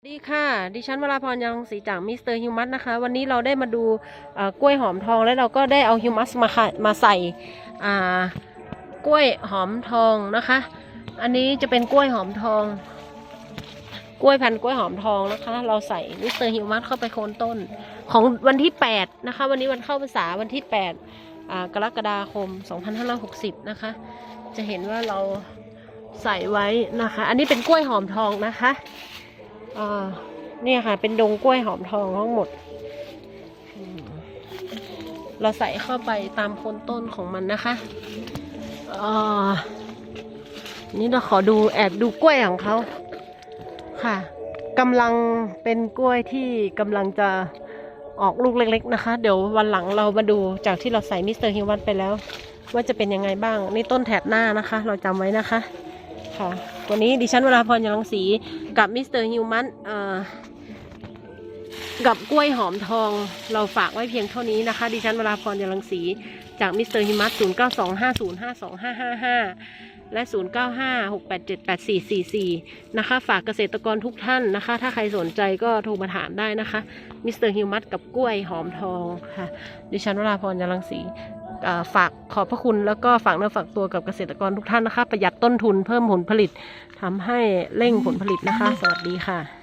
สวัสดีค่ะ ดิฉันวราพรยังศรีจากมิสเตอร์ฮิวมัสนะคะ วันนี้เราได้มาดูกล้วยหอมทองแล้วเราก็ได้เอาฮิวมัสมามาใส่กล้วยหอมทองนะคะ อันนี้จะเป็นกล้วยหอมทอง กล้วยพันธุ์กล้วยหอมทองนะคะ เราใส่มิสเตอร์ฮิวมัสเข้าไปโคนต้น ของวันที่ 8 นะคะ วันนี้วันเข้าพรรษาวันที่ 8 กรกฎาคม 2560 นะคะ จะเห็นว่าเราใส่ไว้นะคะ อันนี้เป็นกล้วยหอมทองนะคะ เนี่ยค่ะ เป็นดงกล้วยหอมทองทั้งหมด เราใส่เข้าไปตามโคนต้นของมันนะคะอ่านี่เราขอดูแอบดูกล้วยของเขาค่ะกำลังเป็นกล้วยที่กำลังจะออกลูกเล็ก ๆ นะคะ เดี๋ยววันหลังเรามาดูจากที่เราใส่มิสเตอร์ฮิวมันไปแล้ว ว่าจะเป็นยังไงบ้าง นี่ต้นแถบหน้านะคะ เราจำไว้นะคะ ค่ะ วันนี้ดิฉันเวลาพรยงรังสีกับมิสเตอร์ฮิวมันกับกล้วยหอมทองเราฝากไว้เพียงเท่านี้นะคะ ดิฉันเวลาพรยงรังสีจากมิสเตอร์ฮิวมัสศูนย์เก้าสองห้าศูนย์ห้าสองห้าห้าห้าและศูนย์เก้าห้าหกแปดเจ็ดแปดสี่สี่สี่นะคะ ฝากเกษตรกรทุกท่านนะคะ ถ้าใครสนใจก็โทรมาถามได้นะคะ มิสเตอร์ฮิวมัสกับกล้วยหอมทองค่ะ ดิฉันวราพรยงรังสี ฝากขอบพระคุณแล้วก็ฝากเนื้อฝากตัวกับเกษตรกรทุกท่านนะคะ ประหยัดต้นทุนเพิ่มผลผลิตทำให้เร่งผลผลิตนะคะ สวัสดีค่ะ